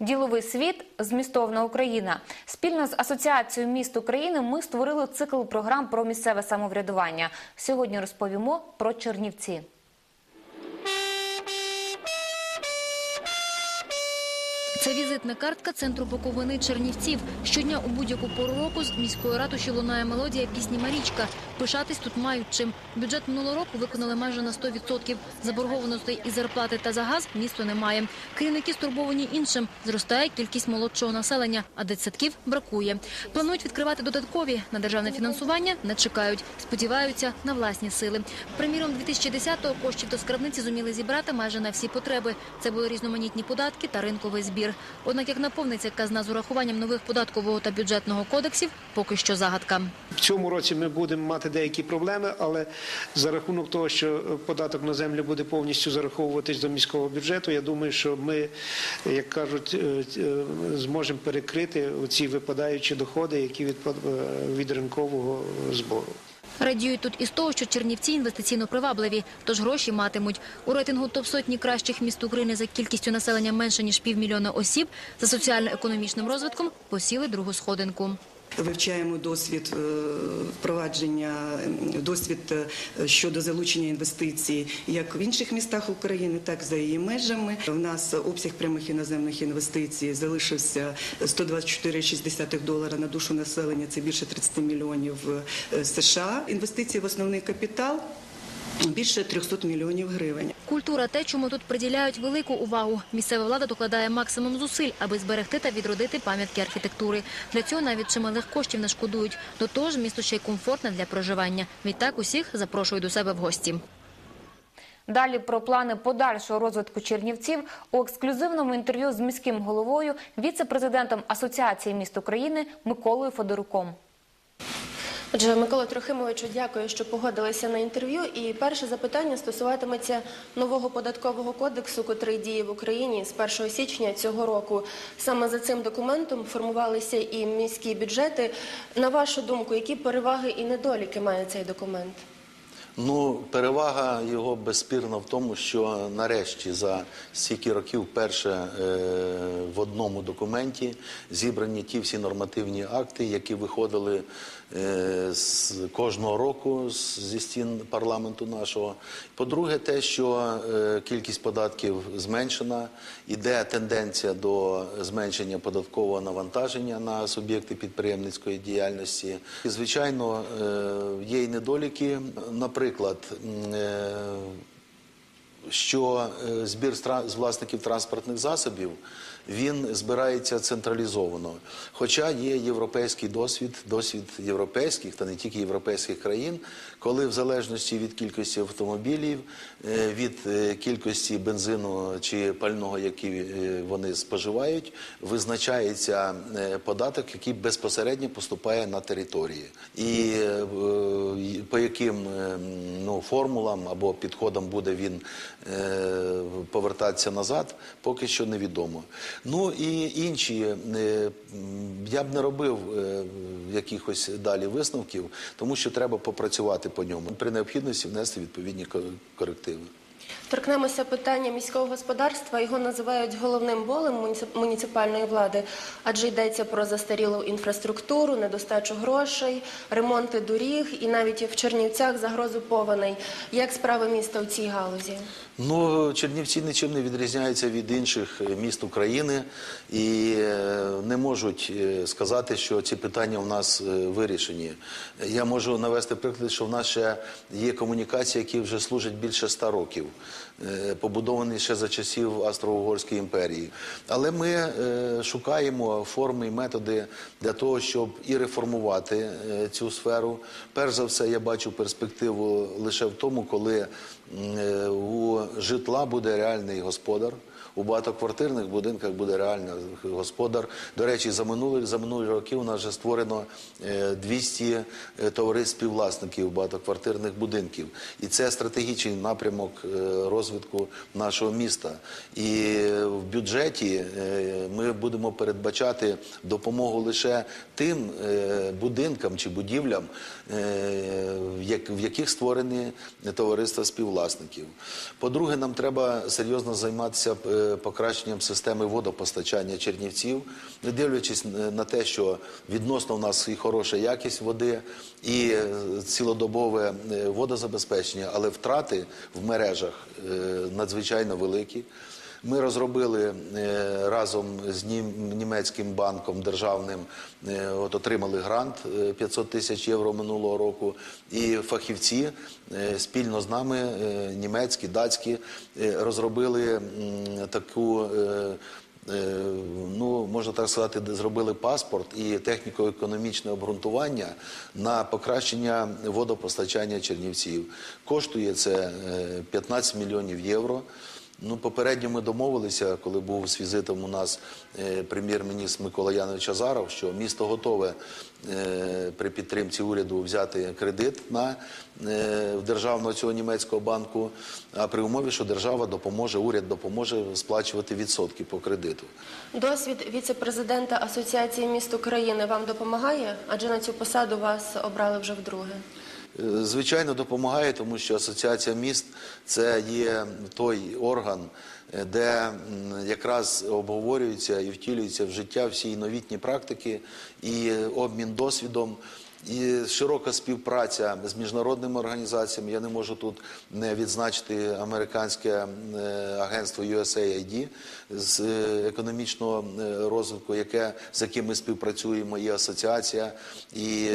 Діловий світ змістовна Україна. Спільно з асоціацією міст України ми створили цикл програм про місцеве самоврядування. Сьогодні розповімо про Чернівці. Це візитна картка центру Буковини Чернівців. Щодня у будь-яку пору року з міської ратуші лунає мелодія пісні Марічка. Пишатись тут мають чим. Бюджет минулого року виконали майже на 100%. Заборгованостей і зарплати та за газ місто немає. Керівники стурбовані іншим. Зростає кількість молодшого населення, а дитсадків бракує. Планують відкривати додаткові. На державне фінансування не чекають. Сподіваються на власні сили. Приміром, 2010-го коштів до скарбниці зуміли зібрати майже на всі потреби. Це були різноманітні податки та ринковий збір. Однак, як наповниться казна з урахуванням нових податкового та бюджетного кодексів, поки що загадка. В цьому році ми будемо мати деякі проблеми, але за рахунок того, що податок на землю буде повністю зараховуватись до міського бюджету, я думаю, що ми, як кажуть, е, е, зможемо перекрити ці випадаючі доходи, які від, е, від ринкового збору. Радіють тут із того, що Чернівці інвестиційно привабливі, тож гроші матимуть. У рейтингу топ-сотні кращих міст України за кількістю населення менше ніж півмільйона осіб за соціально-економічним розвитком посіли другу сходинку. Вивчаємо досвід е, впровадження, досвід е, щодо залучення інвестицій як в інших містах України, так і за її межами. У нас обсяг прямих іноземних інвестицій залишився 124,6 долара на душу населення. Це більше 30 мільйонів е, США. Інвестиції в основний капітал більше 300 мільйонів гривень. Культура те, чому тут приділяють велику увагу. Місцева влада докладає максимум зусиль, аби зберегти та відродити пам'ятки архітектури. Для цього навіть чималих коштів не шкодують. До того ж, місто ще й комфортне для проживання. Відтак усіх запрошують до себе в гості. Далі про плани подальшого розвитку Чернівців у ексклюзивному інтерв'ю з міським головою, віце-президентом Асоціації міст України Миколою Федоруком. Отже, Микола Трохимовичу, дякую, що погодилися на інтерв'ю. І перше запитання стосуватиметься нового податкового кодексу, котрий діє в Україні з 1 січня цього року. Саме за цим документом формувалися і міські бюджети. На вашу думку, які переваги і недоліки має цей документ? Ну, перевага його безспірно в тому, що нарешті за стільки років вперше е, в одному документі зібрані ті всі нормативні акти, які виходили е, з кожного року зі стін парламенту нашого. По-друге, те, що е, кількість податків зменшена, іде тенденція до зменшення податкового навантаження на суб'єкти підприємницької діяльності. І, звичайно, е, є й недоліки. Наприклад, м, е, що е, збір з власників транспортних засобів він збирається централізовано. Хоча є європейський досвід, досвід європейських та не тільки європейських країн, коли в залежності від кількості автомобілів, е, від е, кількості бензину чи пального, які е, вони споживають, визначається податок, який безпосередньо поступає на території. І по яким ну, формулам або підходам буде він повертатися назад, поки що невідомо. Ну і інші, е, я б не робив е, якихось далі висновків, тому що треба попрацювати по ньому. При необхідності внести відповідні корективи. Торкнемося питання міського господарства. Його називають головним болем муніципальної влади, адже йдеться про застарілу інфраструктуру, недостачу грошей, ремонти доріг і навіть в Чернівцях загрозу повеней. Як справи міста у цій галузі? Ну, Чернівці нічим не відрізняються від інших е, міст України і е, не можуть е, сказати, що ці питання у нас вирішені. Я можу навести приклад, що в нас ще є комунікації, які вже служать більше ста років, е, побудовані ще за часів Австро-Угорської імперії. Але ми е, шукаємо форми і методи для того, щоб і реформувати е, цю сферу. Перш за все, я бачу перспективу лише в тому, коли у житла буде реальний господар. У багатоквартирних будинках буде реальний господар. До речі, за минулі, за минулі роки у нас вже створено е, 200 е, товариств співвласників багатоквартирних будинків. І це стратегічний напрямок е, розвитку нашого міста. І е, в бюджеті е, ми будемо передбачати допомогу лише тим е, будинкам чи будівлям, е, в яких створені товариства співвласників. По-друге, нам треба серйозно займатися е, покращенням системи водопостачання Чернівців, не дивлячись е, на те, що відносно в нас і хороша якість води, і е, цілодобове е, водозабезпечення, але втрати в мережах надзвичайно великі. Ми розробили е, разом з німецьким банком державним, е, от отримали грант е, 500 тисяч євро минулого року. І фахівці е, спільно з нами, е, німецькі, датські, е, розробили таку. е, е, Ну, можна так сказати, зробили паспорт і техніко-економічне обґрунтування на покращення водопостачання Чернівців. Коштує це е, 15 мільйонів євро. Ну, попередньо ми домовилися, коли був з візитом у нас е, прем'єр-міністр Микола Янович Азаров, що місто готове е, при підтримці уряду взяти кредит на е, державного цього німецького банку, а при умові, що держава допоможе, уряд допоможе сплачувати відсотки по кредиту. Досвід віце-президента Асоціації міст України вам допомагає? Адже на цю посаду вас обрали вже вдруге. Звичайно, допомагає, тому що асоціація міст це є той орган, е, де якраз обговорюються і втілюються в життя всі новітні практики і обмін досвідом. І широка співпраця з міжнародними організаціями. Я не можу тут не відзначити американське е, агентство USAID з е, економічного е, розвитку, яке з яким ми співпрацюємо, і асоціація, і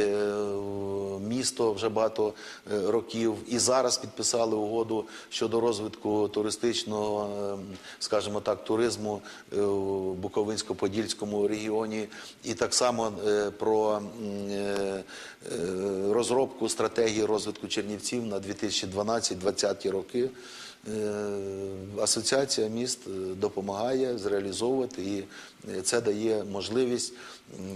місто вже багато років. І зараз підписали угоду щодо розвитку туристичного, скажімо так, туризму у Буковинсько-Подільському регіоні, і так само про розробку стратегії розвитку Чернівців на 2012-2020 роки. Е, Асоціація міст е, допомагає зреалізовувати, і е, це дає можливість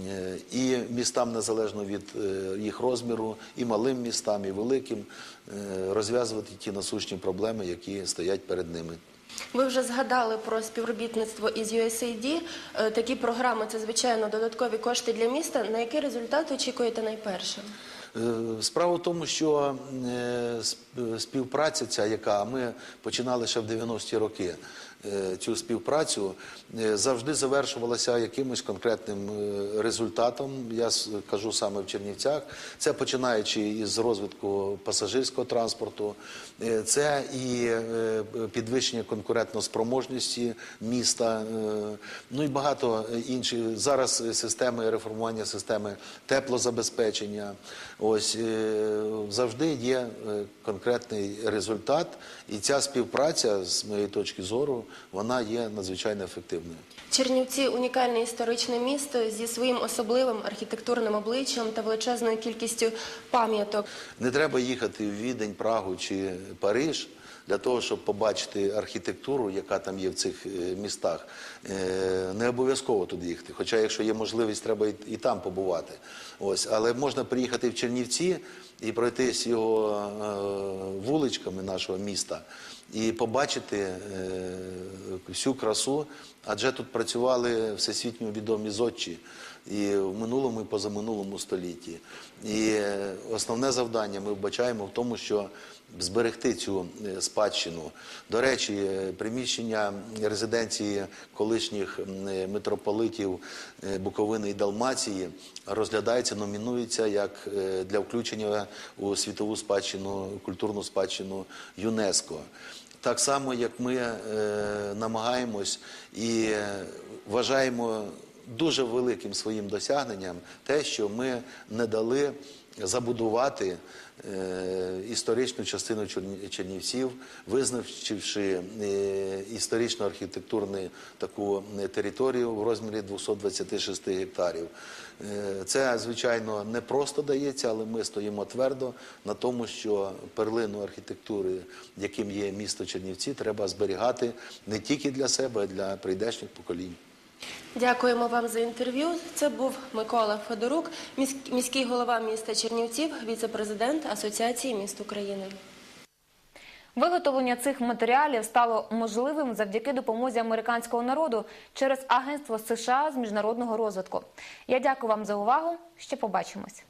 е, і містам, незалежно від е, їх розміру, і малим містам, і великим е, розв'язувати ті насущні проблеми, які стоять перед ними. Ви вже згадали про співробітництво із USAID. Е, Такі програми це звичайно додаткові кошти для міста. На який результат очікуєте найперше? Е, Справа в тому, що е, співпраця ця, яка ми починали ще в 90-ті роки, е, цю співпрацю завжди завершувалася якимось конкретним результатом. Я кажу саме в Чернівцях. Це починаючи із розвитку пасажирського транспорту, це і підвищення конкурентноспроможності міста, ну і багато інших зараз системи реформування системи теплозабезпечення. Ось е, завжди є е, конкретний результат, і ця співпраця, з моєї точки зору, вона є надзвичайно ефективною. Чернівці унікальне історичне місто зі своїм особливим архітектурним обличчям та величезною кількістю пам'яток. Не треба їхати в Відень, Прагу чи Париж для того, щоб побачити архітектуру, яка там є в цих е, містах. Е, Не обов'язково туди їхати. Хоча, якщо є можливість, треба і, там побувати. Але можна приїхати в Чернівці і пройтись його е, вуличками нашого міста і побачити всю красу, адже тут працювали всесвітньо відомі зодчі і в минулому і позаминулому столітті. І основне завдання ми вбачаємо в тому, що зберегти цю е, спадщину. До речі, е, приміщення резиденції колишніх е, митрополитів Буковини і Далмації розглядається, номінується як для включення у світову спадщину, культурну спадщину ЮНЕСКО. Так само, як ми е, намагаємось і вважаємо дуже великим своїм досягненням те, що ми не дали забудувати е, історичну частину Черні- Чернівців, визначивши е, історично-архітектурну таку е, територію в розмірі 226 гектарів. Це, звичайно, не просто дається, але ми стоїмо твердо на тому, що перлину архітектури, яким є місто Чернівці, треба зберігати не тільки для себе, а й для прийдешніх поколінь. Дякуємо вам за інтерв'ю. Це був Микола Федорук, міський голова міста Чернівців, віце-президент Асоціації міст України. Виготовлення цих матеріалів стало можливим завдяки допомозі американського народу через Агентство США з міжнародного розвитку. Я дякую вам за увагу. Ще побачимось.